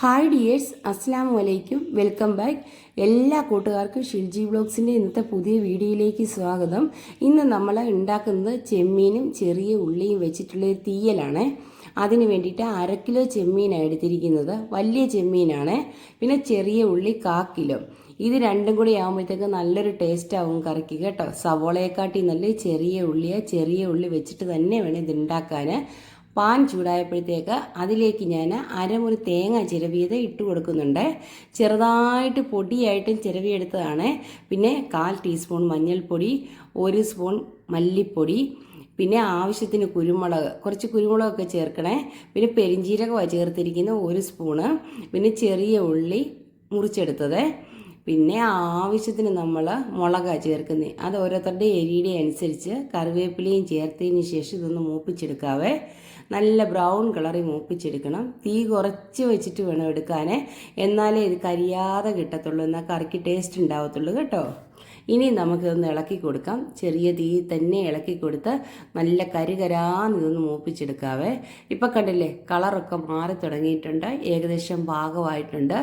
Hi dears അസ്സാം വലൈക്കും welcome back എല്ലാ കൂട്ടുകാർക്കും ഷിൽജി ബ്ലോഗ്സിന്റെ ഇന്നത്തെ പുതിയ വീഡിയോയിലേക്ക് സ്വാഗതം. ഇന്ന് നമ്മൾ ഉണ്ടാക്കുന്നത് ചെമ്മീനും ചെറിയ ഉള്ളിയും വെച്ചിട്ടുള്ള ഒരു തീയലാണ്. അതിന് വേണ്ടിയിട്ട് അര കിലോ ചെമ്മീനാണ് എടുത്തിരിക്കുന്നത്. വലിയ ചെമ്മീനാണ്. പിന്നെ ചെറിയ ഉള്ളി കാ കിലോ. ഇത് രണ്ടും കൂടി ആകുമ്പോഴത്തേക്ക് നല്ലൊരു ടേസ്റ്റ് ആവും കറിക്ക് കേട്ടോ. സവോളയെക്കാട്ടി നല്ല ചെറിയ ഉള്ളിയാണ് ചെറിയ ഉള്ളി വെച്ചിട്ട് തന്നെ വേണം ഇത് ഉണ്ടാക്കാൻ പാൻ ചൂടായപ്പോഴത്തേക്ക് അതിലേക്ക് ഞാൻ അരമുറി തേങ്ങ ചിരവിയത് ഇട്ട് കൊടുക്കുന്നുണ്ട്. ചെറുതായിട്ട് പൊടിയായിട്ടും ചിരവിയെടുത്തതാണ്. പിന്നെ കാൽ ടീസ്പൂൺ മഞ്ഞൾപ്പൊടി ഒരു സ്പൂൺ മല്ലിപ്പൊടി പിന്നെ ആവശ്യത്തിന് കുരുമുളക് കുറച്ച് കുരുമുളകൊക്കെ ചേർക്കണേ. പിന്നെ പെരിഞ്ചീരകമാണ് ചേർത്തിരിക്കുന്ന ഒരു സ്പൂണ്. പിന്നെ ചെറിയ ഉള്ളി മുറിച്ചെടുത്തത്. പിന്നെ ആവശ്യത്തിന് നമ്മൾ മുളക ചേർക്കുന്നത് അത് ഓരോരുത്തരുടെ എരിയുടെ അനുസരിച്ച് കറിവേപ്പിലയും ചേർത്തതിന് ശേഷം ഇതൊന്ന് മൂപ്പിച്ചെടുക്കാവേ. നല്ല ബ്രൗൺ കളറിൽ മൂപ്പിച്ചെടുക്കണം. തീ കുറച്ച് വെച്ചിട്ട് വേണം എടുക്കാനേ. എന്നാലേ ഇത് കരിയാതെ കിട്ടത്തുള്ളൂ. എന്നാൽ കറിക്ക് ടേസ്റ്റ് ഉണ്ടാവത്തുള്ളൂ കേട്ടോ. ഇനി നമുക്കിതൊന്ന് ഇളക്കി കൊടുക്കാം. ചെറിയ തീ തന്നെ ഇളക്കി കൊടുത്ത് നല്ല കരുകരാന്ന് ഇതൊന്ന് മൂപ്പിച്ചെടുക്കാവേ. ഇപ്പം കണ്ടില്ലേ കളറൊക്കെ മാറി തുടങ്ങിയിട്ടുണ്ട് ഏകദേശം പാകമായിട്ടുണ്ട്.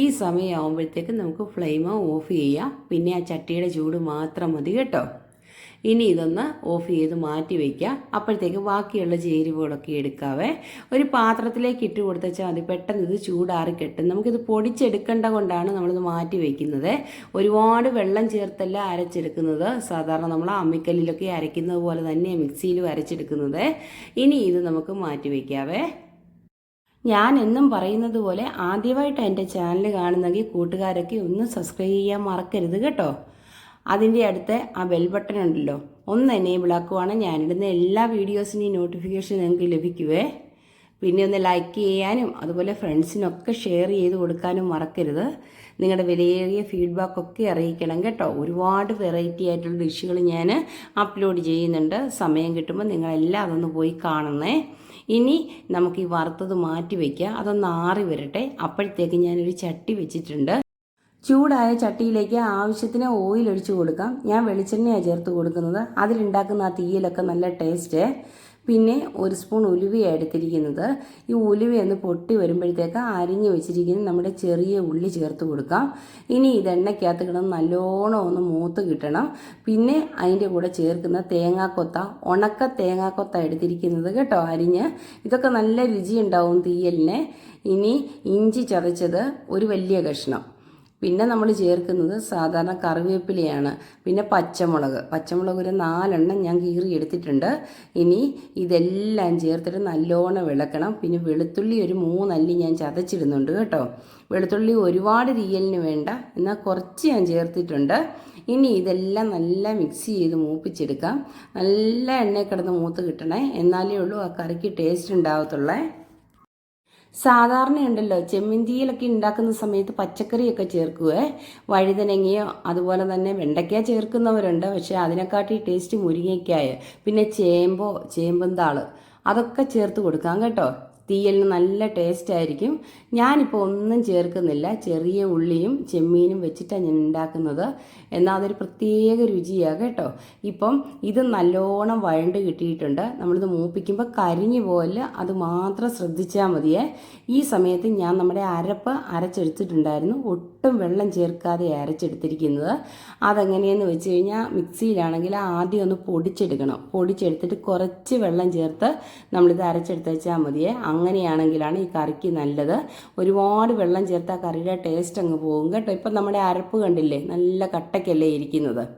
ഈ സമയമാകുമ്പോഴത്തേക്ക് നമുക്ക് ഫ്ലെയിം ഓഫ് ചെയ്യാം. പിന്നെ ആ ചട്ടിയുടെ ചൂട് മാത്രം മതി കേട്ടോ. ഇനി ഇതൊന്ന് ഓഫ് ചെയ്ത് മാറ്റി വയ്ക്കുക അപ്പോഴത്തേക്ക് ബാക്കിയുള്ള ചേരുവകളൊക്കെ എടുക്കാവേ. ഒരു പാത്രത്തിലേക്ക് ഇട്ട് കൊടുത്തച്ചാൽ മതി. പെട്ടെന്ന് ഇത് ചൂടാറി കെട്ടും. നമുക്കിത് പൊടിച്ചെടുക്കേണ്ട കൊണ്ടാണ് നമ്മളിത് മാറ്റി വയ്ക്കുന്നത്. ഒരുപാട് വെള്ളം ചേർത്തല്ല അരച്ചെടുക്കുന്നത്. സാധാരണ നമ്മൾ അമ്മിക്കല്ലിലൊക്കെ അരയ്ക്കുന്നത് പോലെ തന്നെ മിക്സിയിലും അരച്ചെടുക്കുന്നത്. ഇനി ഇത് നമുക്ക് മാറ്റി വയ്ക്കാവേ. ഞാൻ എന്നും പറയുന്നത് പോലെ ആദ്യമായിട്ട് എന്റെ ചാനൽ കാണുന്നെങ്കിൽ കൂട്ടുകാരൊക്കെ ഒന്ന് സബ്സ്ക്രൈബ് ചെയ്യാൻ മറക്കരുത് കേട്ടോ. അതിന്റെ അടുത്ത് ആ ബെൽ ബട്ടൺ ഉണ്ടല്ലോ. ഒന്ന് എനേബിൾ ആക്കുവാണെങ്കിൽ ഞാനിടുന്ന എല്ലാ വീഡിയോസിന്റെയും നോട്ടിഫിക്കേഷൻ നിങ്ങൾക്ക് ലഭിക്കുവേ. പിന്നെ ഒന്ന് ലൈക്ക് ചെയ്യാനും അതുപോലെ ഫ്രണ്ട്സിനൊക്കെ ഷെയർ ചെയ്ത് കൊടുക്കാനും മറക്കരുത്. നിങ്ങളുടെ വിലയേറിയ ഫീഡ്ബാക്കൊക്കെ അറിയിക്കണം കേട്ടോ. ഒരുപാട് വെറൈറ്റി ആയിട്ടുള്ള ഡിഷുകൾ ഞാൻ അപ്ലോഡ് ചെയ്യുന്നുണ്ട്. സമയം കിട്ടുമ്പോൾ നിങ്ങളെല്ലാം അതൊന്ന് പോയി കാണണേ ഇനി നമുക്ക് ഈ വറുത്തത് മാറ്റി വയ്ക്കുക അതൊന്ന് ആറി വരട്ടെ. അപ്പോഴത്തേക്ക് ഞാനൊരു ചട്ടി വെച്ചിട്ടുണ്ട്. ചൂടായ ചട്ടിയിലേക്ക് ആവശ്യത്തിന് ഓയിൽ ഒഴിച്ചു കൊടുക്കാം. ഞാൻ വെളിച്ചെണ്ണയാണ് ചേർത്ത് കൊടുക്കുന്നത്. അതിലുണ്ടാക്കുന്ന ആ തീയിലൊക്കെ നല്ല ടേസ്റ്റ് പിന്നെ ഒരു സ്പൂൺ ഉലുവയാണ് എടുത്തിരിക്കുന്നത്. ഈ ഉലുവയൊന്ന് പൊട്ടി വരുമ്പോഴത്തേക്ക് അരിഞ്ഞ് വെച്ചിരിക്കുന്ന നമ്മുടെ ചെറിയ ഉള്ളി ചേർത്ത് കൊടുക്കാം. ഇനി ഇത് എണ്ണയ്ക്കകത്ത് കിടന്ന് നല്ലോണം ഒന്ന് മൂത്ത് കിട്ടണം. പിന്നെ അതിന്റെ കൂടെ ചേർക്കുന്ന തേങ്ങാക്കൊത്ത ഉണക്ക തേങ്ങാക്കൊത്ത എടുത്തിരിക്കുന്നത് കേട്ടോ അരിഞ്ഞ്. ഇതൊക്കെ നല്ല രുചിയുണ്ടാവും തീയലിന്. ഇനി ഇഞ്ചി ചതച്ചത് ഒരു വലിയ കഷ്ണം. പിന്നെ നമ്മൾ ചേർക്കുന്നത് സാധാരണ കറിവേപ്പിലയാണ്. പിന്നെ പച്ചമുളക്. പച്ചമുളക് ഒരു നാലെണ്ണം ഞാൻ കീറി എടുത്തിട്ടുണ്ട്. ഇനി ഇതെല്ലാം ചേർത്തിട്ട് നല്ലോണം വിളക്കണം. പിന്നെ വെളുത്തുള്ളി ഒരു മൂന്നല്ലി ഞാൻ ചതച്ചിടുന്നുണ്ട് കേട്ടോ. വെളുത്തുള്ളി ഒരുപാട് തീയലിന് വേണ്ട. എന്നാൽ കുറച്ച് ഞാൻ ചേർത്തിട്ടുണ്ട്. ഇനി ഇതെല്ലാം നല്ല മിക്സ് ചെയ്ത് മൂപ്പിച്ചെടുക്കാം. നല്ല എണ്ണയിൽ കിടന്ന് മൂത്ത് കിട്ടണേ. എന്നാലേ ഉള്ളൂ ആ കറിക്ക് ടേസ്റ്റ് ഉണ്ടാവത്തുള്ളേ. സാധാരണയുണ്ടല്ലോ ചെമ്മന്തിയിലൊക്കെ ഉണ്ടാക്കുന്ന സമയത്ത് പച്ചക്കറിയൊക്കെ ചേർക്കുവേ. വഴുതനങ്ങയോ അതുപോലെ തന്നെ വെണ്ടയ്ക്ക ചേർക്കുന്നവരുണ്ട്. പക്ഷേ അതിനെക്കാട്ടി ടേസ്റ്റ് മുരിങ്ങയ്ക്കായ പിന്നെ ചേമ്പോ ചേമ്പന്താൾ അതൊക്കെ ചേർത്ത് കൊടുക്കാം കേട്ടോ. തീയലിന് നല്ല ടേസ്റ്റ് ആയിരിക്കും. ഞാനിപ്പോൾ ഒന്നും ചേർക്കുന്നില്ല. ചെറിയ ഉള്ളിയും ചെമ്മീനും വെച്ചിട്ടാണ് ഞാൻ ഉണ്ടാക്കുന്നത്. എന്നാൽ അതൊരു പ്രത്യേക രുചിയാണ് കേട്ടോ. ഇപ്പം ഇത് നല്ലോണം വഴണ്ട് കിട്ടിയിട്ടുണ്ട്. നമ്മളിത് മൂപ്പിക്കുമ്പോൾ കരിഞ്ഞു പോലെ അത് മാത്രം ശ്രദ്ധിച്ചാൽ മതിയേ. ഈ സമയത്ത് ഞാൻ നമ്മുടെ അരപ്പ് അരച്ചെടുത്തിട്ടുണ്ടായിരുന്നു. വെള്ളം ചേർക്കാതെ അരച്ചെടുത്തിരിക്കുന്നത്. അതെങ്ങനെയെന്ന് വെച്ച് കഴിഞ്ഞാൽ മിക്സിയിലാണെങ്കിൽ ആദ്യം ഒന്ന് പൊടിച്ചെടുക്കണം. പൊടിച്ചെടുത്തിട്ട് കുറച്ച് വെള്ളം ചേർത്ത് നമ്മളിത് അരച്ചെടുത്ത് വെച്ചാൽ മതിയേ. അങ്ങനെയാണെങ്കിലാണ് ഈ കറിക്ക് നല്ലത്. ഒരുപാട് വെള്ളം ചേർത്ത് ആ കറിയുടെ ടേസ്റ്റ് അങ്ങ് പോകും കേട്ടോ. ഇപ്പം നമ്മുടെ അരപ്പ് കണ്ടില്ലേ? നല്ല കട്ടയ്ക്കല്ലേ ഇരിക്കുന്നത്.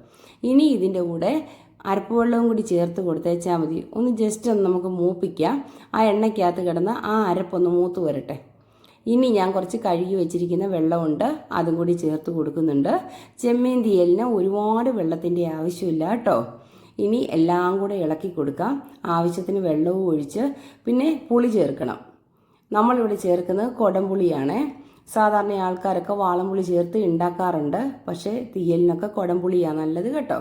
ഇനി ഇതിന്റെ കൂടെ അരപ്പ് വെള്ളവും കൂടി ചേർത്ത് കൊടുത്തേച്ചാൽ മതി. ഒന്ന് ജസ്റ്റ് ഒന്ന് നമുക്ക് മൂപ്പിക്കാം. ആ എണ്ണയ്ക്കകത്ത് കിടന്ന് ആ അരപ്പൊന്ന് മൂത്ത് വരട്ടെ. ഇനി ഞാൻ കുറച്ച് കഴുകി വെച്ചിരിക്കുന്ന വെള്ളമുണ്ട് അതും കൂടി ചേർത്ത് കൊടുക്കുന്നുണ്ട്. ചെമ്മീൻ തീയലിന് ഒരുപാട് വെള്ളത്തിന്റെ ആവശ്യമില്ല കേട്ടോ. ഇനി എല്ലാം കൂടെ ഇളക്കി കൊടുക്കാം. ആവശ്യത്തിന് വെള്ളവും ഒഴിച്ച് പിന്നെ പുളി ചേർക്കണം. നമ്മളിവിടെ ചേർക്കുന്നത് കൊടംപുളിയാണ്. സാധാരണ ആൾക്കാരൊക്കെ വാളംപുളി ചേർത്ത് ഉണ്ടാക്കാറുണ്ട് പക്ഷേ തീയലിനൊക്കെ കുടംപുളിയാണ് നല്ലത് കേട്ടോ.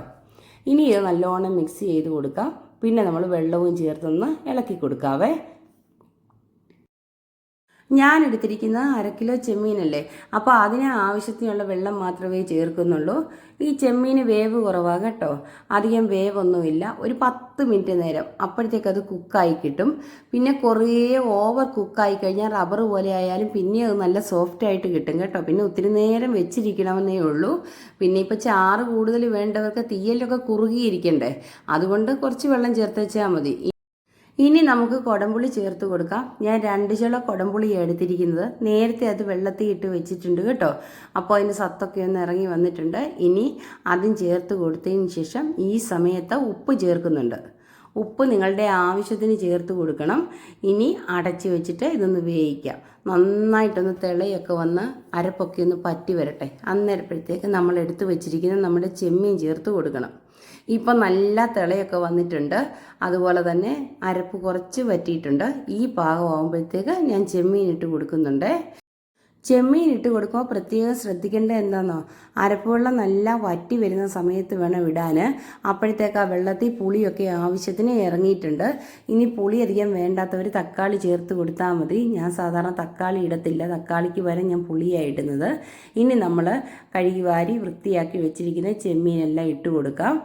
ഇനി ഇത് നല്ലോണം മിക്സ് ചെയ്ത് കൊടുക്കാം. പിന്നെ നമ്മൾ വെള്ളവും ചേർത്തൊന്ന് ഇളക്കി കൊടുക്കാവേ. ഞാൻ എടുത്തിരിക്കുന്നത് അര കിലോ ചെമ്മീനല്ലേ? അപ്പോൾ അതിന് ആവശ്യത്തിനുള്ള വെള്ളം മാത്രമേ ചേർക്കുന്നുള്ളൂ. ഈ ചെമ്മീന് വേവ് കുറവാണ് കേട്ടോ. അധികം വേവൊന്നുമില്ല. ഒരു പത്ത് മിനിറ്റ് നേരം. അപ്പോഴത്തേക്ക് അത് കുക്കായി കിട്ടും. പിന്നെ കുറേ ഓവർ കുക്കായി കഴിഞ്ഞാൽ റബ്ബർ പോലെ ആയാലും പിന്നെ അത് നല്ല സോഫ്റ്റ് ആയിട്ട് കിട്ടും കേട്ടോ. പിന്നെ ഒത്തിരി നേരം വെച്ചിരിക്കണമെന്നേ ഉള്ളൂ. പിന്നെ ഇപ്പോൾ ചാറ് കൂടുതൽ വേണ്ടവർക്ക് തീയലൊക്കെ കുറുകിയിരിക്കണ്ടേ? അതുകൊണ്ട് കുറച്ച് വെള്ളം ചേർത്ത് വെച്ചാൽ മതി. ഇനി നമുക്ക് കൊടംപുളി ചേർത്ത് കൊടുക്കാം. ഞാൻ രണ്ട് ചില കൊടംപുളി എടുത്തിരിക്കുന്നത്. നേരത്തെ അത് വെള്ളത്തിൽ ഇട്ട് വെച്ചിട്ടുണ്ട് കേട്ടോ. അപ്പോൾ അതിന്റെ സത്തൊക്കെ ഒന്ന് ഇറങ്ങി വന്നിട്ടുണ്ട്. ഇനി അതും ചേർത്ത് കൊടുത്തതിന് ശേഷം ഈ സമയത്ത് ഉപ്പ് ചേർക്കുന്നുണ്ട്. ഉപ്പ് നിങ്ങളുടെ ആവശ്യത്തിന് ചേർത്ത് കൊടുക്കണം. ഇനി അടച്ച് വെച്ചിട്ട് ഇതൊന്ന് വേവിക്കാം. നന്നായിട്ടൊന്ന് തിളയൊക്കെ വന്ന് അരപ്പൊക്കെ ഒന്ന് പറ്റി വരട്ടെ. അന്നേരപ്പോഴത്തേക്ക് നമ്മൾ എടുത്ത് വെച്ചിരിക്കുന്ന നമ്മുടെ ചെമ്മീൻ ചേർത്ത് കൊടുക്കണം. ഇപ്പം നല്ല തിളയൊക്കെ വന്നിട്ടുണ്ട്. അതുപോലെ തന്നെ അരപ്പ് കുറച്ച് വറ്റിയിട്ടുണ്ട്. ഈ പാകമാകുമ്പോഴത്തേക്ക് ഞാൻ ചെമ്മീൻ ഇട്ട് കൊടുക്കുന്നുണ്ട്. ചെമ്മീൻ ഇട്ട് കൊടുക്കുമ്പോൾ പ്രത്യേകം ശ്രദ്ധിക്കേണ്ടത് എന്താണെന്നോ അരപ്പുവെള്ളം നല്ല വറ്റി വരുന്ന സമയത്ത് വേണം ഇടാൻ അപ്പോഴത്തേക്ക് ആ വെള്ളത്തിൽ പുളിയൊക്കെ ആവശ്യത്തിന് ഇറങ്ങിയിട്ടുണ്ട്. ഇനി പുളി അധികം വേണ്ടാത്തവർ തക്കാളി ചേർത്ത് കൊടുത്താൽ മതി. ഞാൻ സാധാരണ തക്കാളി ഇടത്തില്ല. തക്കാളിക്ക് വരെ ഞാൻ പുളിയാണ് ഇടുന്നത്. ഇനി നമ്മൾ കഴുകി വാരി വൃത്തിയാക്കി വെച്ചിരിക്കുന്ന ചെമ്മീനെല്ലാം ഇട്ട് കൊടുക്കാം.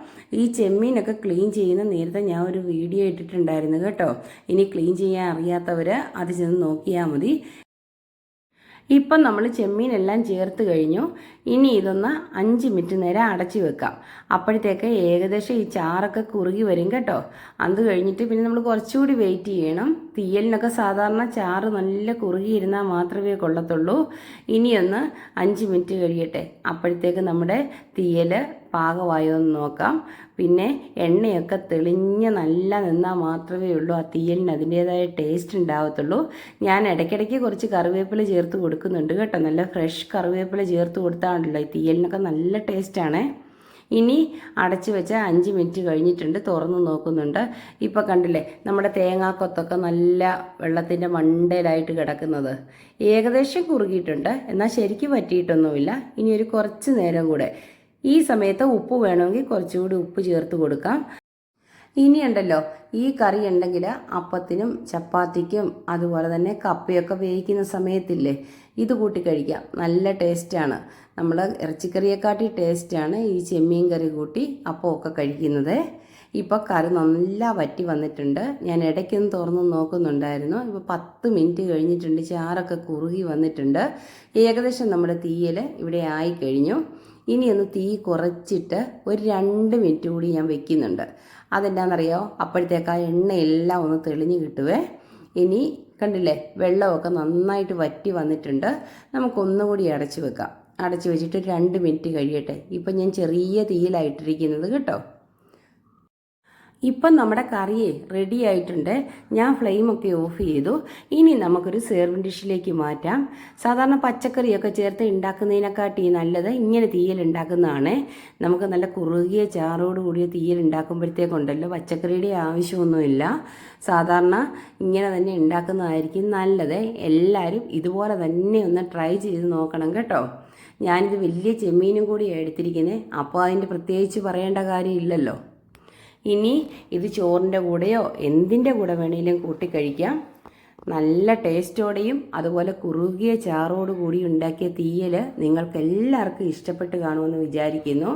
ഈ ചെമ്മീനൊക്കെ ക്ലീൻ ചെയ്യുന്ന നേരത്തെ ഞാൻ ഒരു വീഡിയോ ഇട്ടിട്ടുണ്ടായിരുന്നു കേട്ടോ. ഇനി ക്ലീൻ ചെയ്യാൻ അറിയാത്തവർ അത് ചെന്ന് നോക്കിയാൽ മതി. ഇപ്പം നമ്മൾ ചെമ്മീനെല്ലാം ചേർത്ത് കഴിഞ്ഞു. ഇനി ഇതൊന്ന് അഞ്ച് മിനിറ്റ് നേരം അടച്ചു വെക്കാം. അപ്പോഴത്തേക്ക് ഏകദേശം ഈ ചാറൊക്കെ കുറുകി വരും കേട്ടോ. അത് കഴിഞ്ഞിട്ട് പിന്നെ നമ്മൾ കുറച്ചുകൂടി വെയിറ്റ് ചെയ്യണം. തീയലിനൊക്കെ സാധാരണ ചാറ് നല്ല കുറുകിയിരുന്നാൽ മാത്രമേ കൊള്ളത്തുള്ളൂ. ഇനിയൊന്ന് അഞ്ച് മിനിറ്റ് കഴിയട്ടെ. അപ്പോഴത്തേക്ക് നമ്മുടെ തീയൽ പാകമായോ എന്ന് നോക്കാം. പിന്നെ എണ്ണയൊക്കെ തെളിഞ്ഞ് നല്ല നിന്നാൽ മാത്രമേ ഉള്ളൂ. ആ തീയലിന് അതിന്റേതായ ടേസ്റ്റ് ഉണ്ടാവത്തുള്ളൂ. ഞാൻ ഇടയ്ക്കിടയ്ക്ക് കുറച്ച് കറിവേപ്പില ചേർത്ത് കൊടുക്കുന്നുണ്ട് കേട്ടോ. നല്ല ഫ്രഷ് കറിവേപ്പില ചേർത്ത് കൊടുത്താണല്ലോ ഈ തീയലിനൊക്കെ നല്ല ടേസ്റ്റാണ് ഇനി അടച്ചു വെച്ച അഞ്ച് മിനിറ്റ് കഴിഞ്ഞിട്ടുണ്ട്. തുറന്ന് നോക്കുന്നുണ്ട്. ഇപ്പോൾ കണ്ടില്ലേ നമ്മുടെ തേങ്ങാക്കൊത്തൊക്കെ നല്ല വെള്ളത്തിന്റെ മണ്ടയിലായിട്ട് കിടക്കുന്നത്. ഏകദേശം കുറുകിയിട്ടുണ്ട്. എന്നാൽ ശരിക്കും പറ്റിയിട്ടൊന്നുമില്ല. ഇനി ഒരു കുറച്ച് നേരം കൂടെ ഈ സമയത്ത് ഉപ്പ് വേണമെങ്കിൽ കുറച്ചുകൂടി ഉപ്പ് ചേർത്ത് കൊടുക്കാം. ഇനിയുണ്ടല്ലോ ഈ കറി ഉണ്ടെങ്കിൽ അപ്പത്തിനും ചപ്പാത്തിക്കും അതുപോലെ തന്നെ കപ്പയൊക്കെ വേവിക്കുന്ന സമയത്തില്ലേ ഇത് കൂട്ടി കഴിക്കാം. നല്ല ടേസ്റ്റാണ് നമ്മൾ ഇറച്ചിക്കറിയെക്കാട്ടി ടേസ്റ്റാണ് ഈ ചെമ്മീൻ കറി കൂട്ടി അപ്പമൊക്കെ കഴിക്കുന്നത്. ഇപ്പോൾ കറി നല്ല വറ്റി വന്നിട്ടുണ്ട്. ഞാൻ ഇടയ്ക്കൊന്ന് തുറന്ന് നോക്കുന്നുണ്ടായിരുന്നു. ഇപ്പോൾ പത്ത് മിനിറ്റ് കഴിഞ്ഞിട്ടുണ്ട്. ചാറൊക്കെ കുറുകി വന്നിട്ടുണ്ട്. ഏകദേശം നമ്മുടെ തീയൽ ഇവിടെ ആയി കഴിഞ്ഞു. ഇനി ഒന്ന് തീ കുറച്ചിട്ട് ഒരു രണ്ട് മിനിറ്റ് കൂടി ഞാൻ വെക്കുന്നുണ്ട്. അതെന്താണെന്നറിയോ? അപ്പോഴത്തേക്ക് ആ എണ്ണയെല്ലാം ഒന്ന് തെളിഞ്ഞ് കിട്ടുവേ. ഇനി കണ്ടില്ലേ? വെള്ളമൊക്കെ നന്നായിട്ട് വറ്റി വന്നിട്ടുണ്ട്. നമുക്കൊന്നുകൂടി അടച്ചു വെക്കാം. അടച്ചു വെച്ചിട്ട് രണ്ട് മിനിറ്റ് കഴിയട്ടെ. ഇപ്പം ഞാൻ ചെറിയ തീയിലായിട്ടിരിക്കുന്നത് കേട്ടോ. ഇപ്പം നമ്മുടെ കറിയെ റെഡി ആയിട്ടുണ്ട്. ഞാൻ ഫ്ലെയിമൊക്കെ ഓഫ് ചെയ്തു. ഇനി നമുക്കൊരു സെർവിങ് ഡിഷിലേക്ക് മാറ്റാം. സാധാരണ പച്ചക്കറിയൊക്കെ ചേർത്ത് ഉണ്ടാക്കുന്നതിനെക്കാട്ടി നല്ലത് ഇങ്ങനെ തീയൽ ഉണ്ടാക്കുന്നതാണ് നമുക്ക് നല്ല കുറുകിയ ചാറോട് കൂടിയ തീയൽ ഉണ്ടാക്കുമ്പോഴത്തേക്കുണ്ടല്ലോ പച്ചക്കറിയുടെ ആവശ്യമൊന്നുമില്ല. സാധാരണ ഇങ്ങനെ തന്നെ ഉണ്ടാക്കുന്നതായിരിക്കും നല്ലത്. എല്ലാവരും ഇതുപോലെ തന്നെ ഒന്ന് ട്രൈ ചെയ്ത് നോക്കണം കേട്ടോ. ഞാനിത് വലിയ ചെമ്മീനും കൂടി എടുത്തിരിക്കുന്നത് അപ്പോൾ അതിന്റെ പ്രത്യേകിച്ച് പറയേണ്ട കാര്യമില്ലല്ലോ. ഇനി ഇത് ചോറിന്റെ കൂടെയോ എന്തിന്റെ കൂടെ വേണമെങ്കിലും കൂട്ടി കഴിക്കാം. നല്ല ടേസ്റ്റോടെയും അതുപോലെ കുറുകിയ ചാറോട് കൂടി ഉണ്ടാക്കിയ തീയൽ നിങ്ങൾക്ക് എല്ലാവർക്കും ഇഷ്ടപ്പെട്ട് കാണുമെന്ന് വിചാരിക്കുന്നു.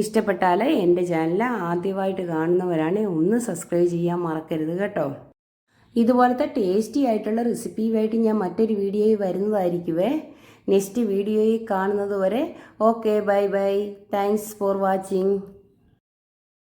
ഇഷ്ടപ്പെട്ടാൽ എന്റെ ചാനൽ ആദ്യമായിട്ട് കാണുന്നവരാണ് ഒന്ന് സബ്സ്ക്രൈബ് ചെയ്യാൻ മറക്കരുത് കേട്ടോ. ഇതുപോലത്തെ ടേസ്റ്റി ആയിട്ടുള്ള റെസിപ്പിയുമായിട്ട് ഞാൻ മറ്റൊരു വീഡിയോയിൽ വരുന്നതായിരിക്കുവേ. നെക്സ്റ്റ് വീഡിയോയിൽ കാണുന്നതുവരെ okay bye bye. Thanks for watching